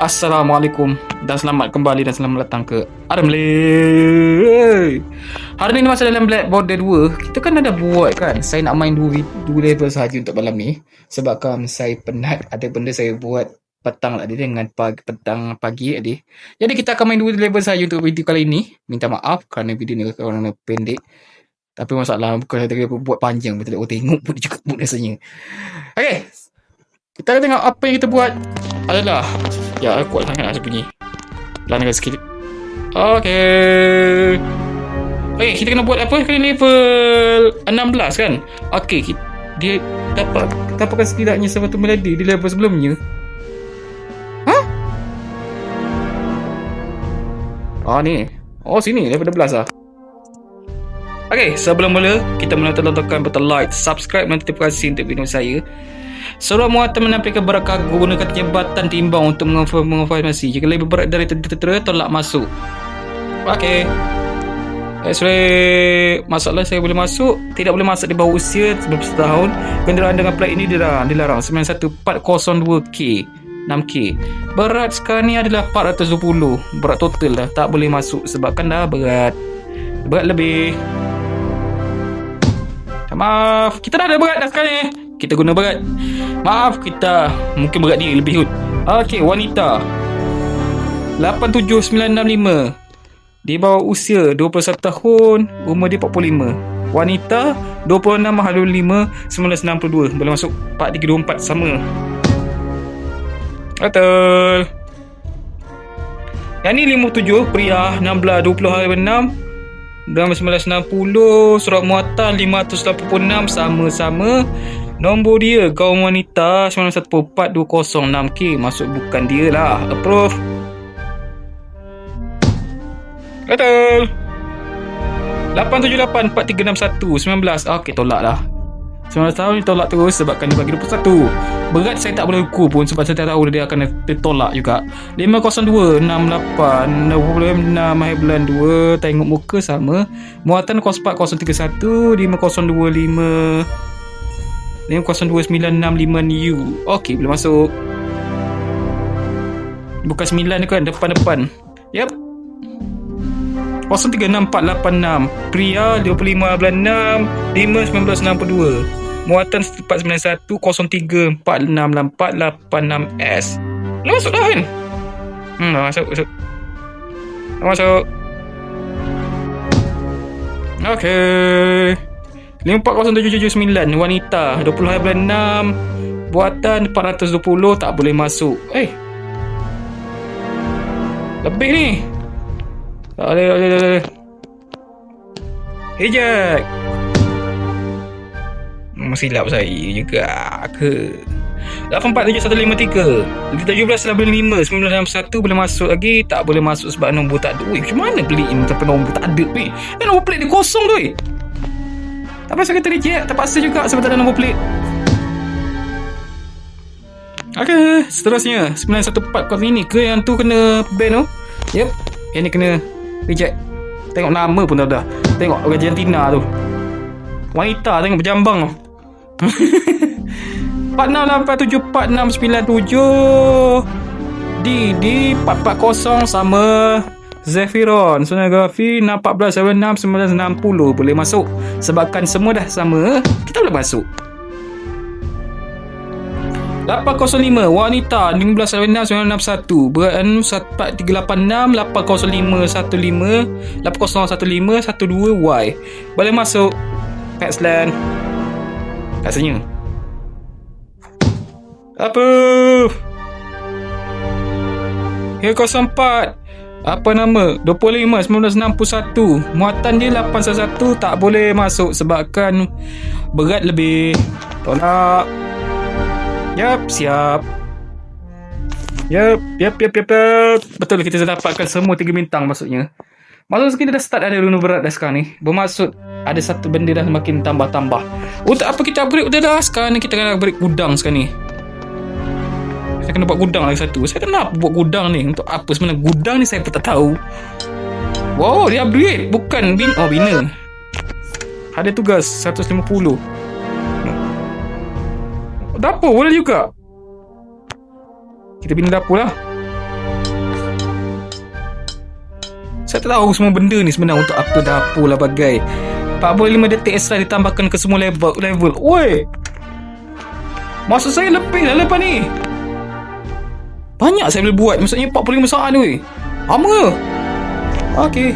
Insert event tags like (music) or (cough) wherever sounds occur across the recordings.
Assalamualaikum dan selamat kembali dan selamat datang ke Armley. Hari ni masa dalam Black Border 2, kita kan ada buat kan. Saya nak main dua, dua level sahaja untuk malam ni. Sebabkan saya penat ada benda saya buat petang tadi dengan pagi, petang pagi tadi. Jadi kita akan main dua level sahaja untuk video kali ini. Minta maaf kerana video ni kerana pendek. Tapi masalah bukan saya tadi buat panjang betul orang tengok pun juga pun rasanya. Okay. Kita akan tengok apa yang kita buat adalah Ya, kuat sangat lah bunyi. Pelankan sikit. Okay. Okay, kita kena buat apa? Kena level 16 kan? Okay, kita, dia dapat dapatkan setidaknya satu melodi di level sebelumnya. Ha? Ah ni. Oh sini level 12 lah. Okay, sebelum mula, kita menonton-nontonkan button like, subscribe dan notifikasi untuk video saya. Seorang muatan menampilkan berakar gunakan jembatan timbang untuk mengonfirmasi. Jika lebih berat dari tentera, tolak masuk. Okey. X-ray masalah saya boleh masuk Tidak boleh masuk di bawah usia sebelum setahun. Kenderaan dengan plat ini dilarang Dilarang. 91402K 6K Berat sekarang ni adalah 420 Berat total dah Tak boleh masuk Sebabkan dah berat. Berat lebih. Maaf. Kita dah ada berat dah sekarang ni kita guna berat. Maaf kita Mungkin berat dia lebih kot. Okey wanita. 87965 Di bawah usia 21 tahun Umur dia 45 Wanita 26 mahal 5 1962 Boleh masuk 4324 sama. Betul. Yang ni 57 Pria 16 20 hari 6 dalam 1960 Surat muatan 586 Sama-sama Nombor dia kaum wanita 914206K Masuk bukan dia lah. Approve. Betul 878-4361 19 Okay tolak lah. 19 tahun ni tolak terus Sebabkan dia bagi 21 Berat saya tak boleh ukur pun Sebab saya tak tahu dia akan ditolak juga. 502 68 26 hari bulan 2 Tengok muka sama. Muatan 04031 5025 502965 Okey, boleh masuk. Bukan 9 ni kan, depan-depan. Yep. 036486 Pria 25 bulan 6 5 1962 Muatan 491 03 466 Dah masuk dah kan? Hmm, dah masuk, masuk. Dah masuk. Okay. 54079 wanita 20 hari bulan 6 buatan 420 tak boleh masuk. Eh. Lebih ni. Tak boleh tak boleh tak boleh. Hijak masih silap saya juga ke? 847153 1795 961 boleh masuk lagi. Tak boleh masuk sebab nombor tak ada. Ui, macam mana beli ni tapi nombor tak ada ni nombor plate dia kosong tu eh tapi saya kata reject Terpaksa juga sebab tak ada nombor plate Okay Seterusnya 914 kau ini ke yang tu kena ban tu? Yep Yang ni kena reject. Tengok nama pun tak ada Tengok Argentina tu. Wanita tengok berjambang tu. 46874697 DD 440 sama Zephyron Sonografi 61476 Boleh masuk? Sebabkan semua dah sama Kita boleh masuk. 805 Wanita 1576961 Berat 4386 80515 8015 12Y Boleh masuk? Paxland Katanya Apa? Ya 04 apa nama? 25 1961 muatan dia 811 tak boleh masuk sebabkan berat lebih. Tolak. Yap siap. Yap yap yap yap, yap. betul kita dah dapatkan semua tiga bintang maksudnya. Maksudnya kita dah start ada runa berat dah sekarang ni. Bermaksud ada satu benda dah semakin tambah-tambah. Untuk apa kita break udah dah sekarang ni kita kena break gudang sekarang ni saya kena buat gudang lagi satu. Saya kenapa buat gudang ni. Untuk apa sebenarnya Gudang ni saya pun tak tahu. Wow dia upgrade. Bukan bin Oh bina. Ada tugas 150 Dapur boleh juga. Kita bina dapur lah. Saya tak tahu semua benda ni sebenarnya untuk apa dapur lah bagai. 45 detik extra ditambahkan ke semua level level. Oi. Masa saya lebih dah lepas ni. Banyak saya boleh buat. Maksudnya 45 saat ni. Lama ke? Okey.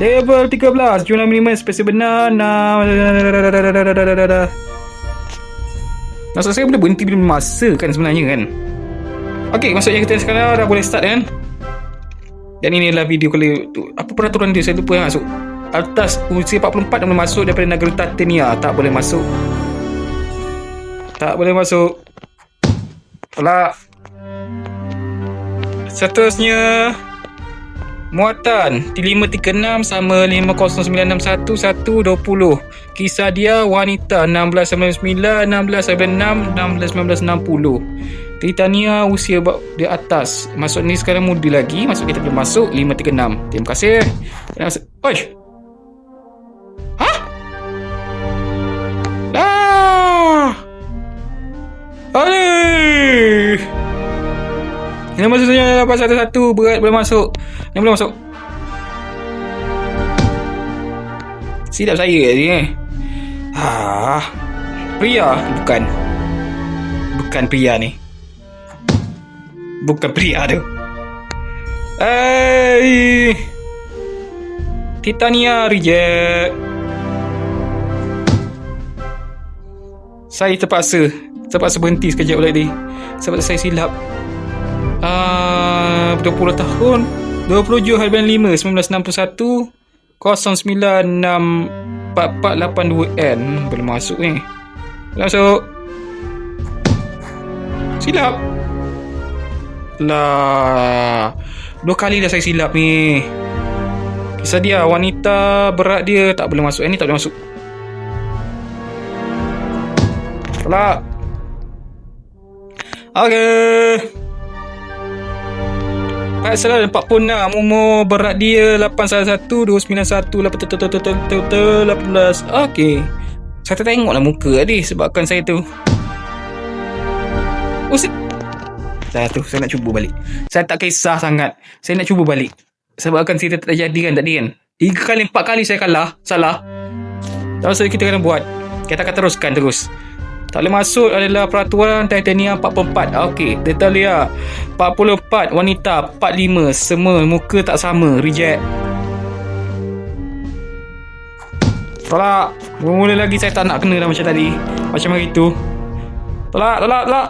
Level 13. Jumlah minimum spesies benar. Nah. Maksud saya boleh berhenti bila masa kan sebenarnya kan. Okey, maksudnya kita sekarang dah boleh start kan. Dan ini adalah video kali tu. Apa peraturan dia? Saya lupa yang masuk. Atas usia 44 dah boleh masuk daripada negara Tatania. Tak boleh masuk. Tak boleh masuk. Tolak. Seterusnya. Muatan T536 sama 50961 120 Kisah dia wanita 1699 1696 1660 Titania usia di atas. Masuk ni sekarang muda lagi Masuk kita boleh masuk 536 Terima kasih. Terima kasih. Oi ini maksudnya dapat satu-satu berat boleh masuk. Yang boleh masuk. Silap saya tadi eh. Ah. Pria bukan. Bukan pria ni. Bukan pria tu. Eh. Titania reject. Saya terpaksa Terpaksa berhenti sekejap tadi Sebab saya silap uh, 20 tahun. 20 Juh Hariban 5 1961 096482N Boleh masuk ni. Boleh masuk. Silap. Lah. Dua kali dah saya silap ni. Kisah dia Wanita berat dia Tak boleh masuk. Yang ni tak boleh masuk. Tolak Okay Pak Salah 46 Umur berat dia 811 291 18 Okey Saya tak tengoklah muka tadi Sebabkan saya tu Usik Saya tu Saya nak cuba balik Saya tak kisah sangat Saya nak cuba balik Sebabkan cerita tak jadi kan tadi kan Tiga kali empat kali saya kalah Salah Tak usah kita kena buat Kita akan teruskan terus tak boleh masuk adalah peraturan Titania 44. Okey, Detalia 44 wanita 45 semua muka tak sama. Reject. Tolak. Mula lagi saya tak nak kena dah macam tadi. Macam hari tu. Tolak, tolak, tolak.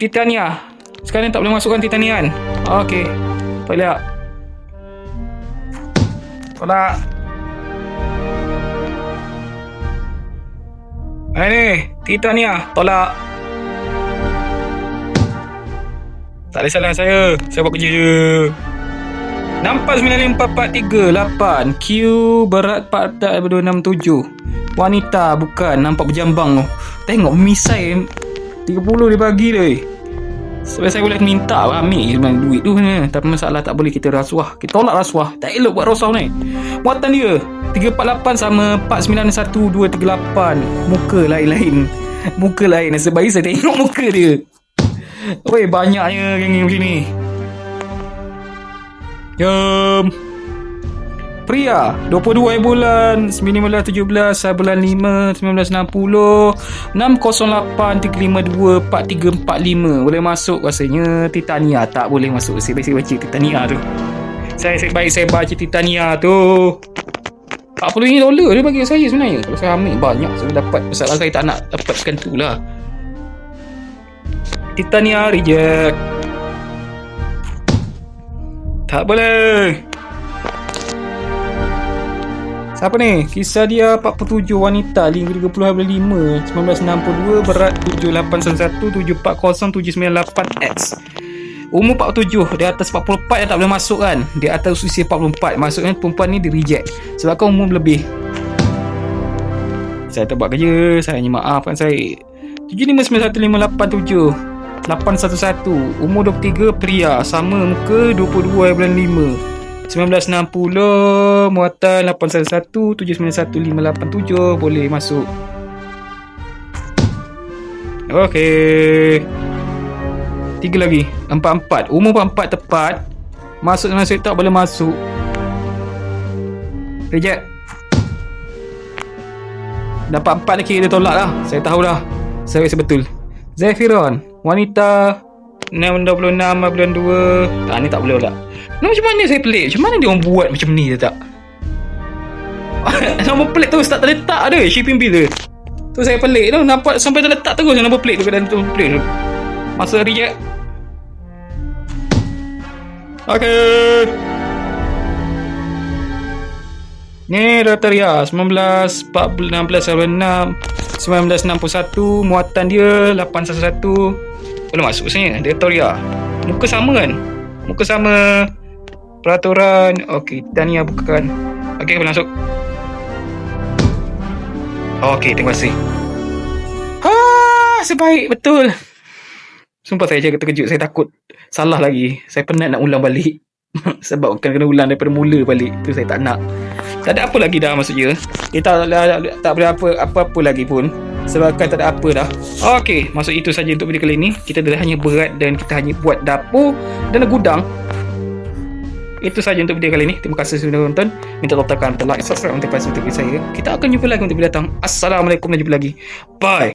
Titania. Sekarang tak boleh masukkan Titania kan? Okey. Tolak. Tolak. Eh ni, Titania, tolak. Tak ada salah saya. Saya buat kerja je. Nampak 95443 Q berat 4267 Wanita bukan. Nampak berjambang tu. Tengok misai. 30 dia bagi dia Sebab saya boleh minta Ambil sebenarnya duit tu. Tapi masalah tak boleh kita rasuah. Kita tolak rasuah. Tak elok buat rasuah ni. Muatan dia 348 sama 491238 Muka lain-lain Muka lain. Baik saya tengok muka dia. Weh banyaknya geng-geng macam ni. Jom. Pria 22 bulan. 1917 bulan 5 1960 608 352 4345 Boleh masuk rasanya. Titania tak boleh masuk. Saya baik saya baca Titania tu. Saya baik saya baca Titania tu 40 dolar dia bagi saya sebenarnya. Kalau saya ambil banyak saya dapat. Masalah saya tak nak dapatkan tu lah. Titania reject tak boleh. Siapa ni? Kisah dia 47 wanita 5.5 1962 berat 7891 740 798X Umur 47 Di atas 44 yang tak boleh masuk kan? Di atas usia 44 Maksudnya perempuan ni di reject. Sebab kan umur lebih. Saya tak buat kerja Saya hanya maafkan saya. 759158 811 Umur 23 Pria Sama muka 22 bulan 5 1960 Muatan 811 791587 Boleh masuk. Okay Tiga lagi. Empat-empat. Umur empat tepat. Masuk saya tak boleh masuk. Reject. Dapat empat lagi dia tolak lah. Saya tahu dah. Saya rasa betul. Zephyron. Wanita 626 bulan 2. Tak ni tak boleh pula. Ni macam mana saya pelik? Macam mana dia orang buat macam ni dia tak? (laughs) Nombor plate terus tak terletak ada shipping bill dia. Tu saya pelik tu nampak sampai terletak terus nombor plate tu dalam tu plate tu. Masa reject. Okay. Ni Rotaria 19 14 16 6 1961 muatan dia 811 boleh masuk sebenarnya dia Rotaria muka sama kan? Muka sama. Peraturan. Okey Tania bukakan. Okey boleh masuk. Okey terima kasih. Ha sebaik. Betul sumpah saya jaga terkejut saya takut salah lagi. Saya penat nak ulang balik. (laughs) Sebab kan kena ulang daripada mula balik. Tu saya tak nak. Tak ada apa lagi dah maksudnya. Kita tak, tak boleh apa apa-apa lagi pun. Sebabkan tak ada apa dah. Okey, maksud itu saja untuk video kali ini. Kita dah hanya berat dan kita hanya buat dapur dan gudang. Itu saja untuk video kali ini. Terima kasih sudah menonton minta tolong tekan like subscribe untuk pasal untuk saya. Kita akan jumpa lagi untuk video datang. Assalamualaikum dan jumpa lagi. Bye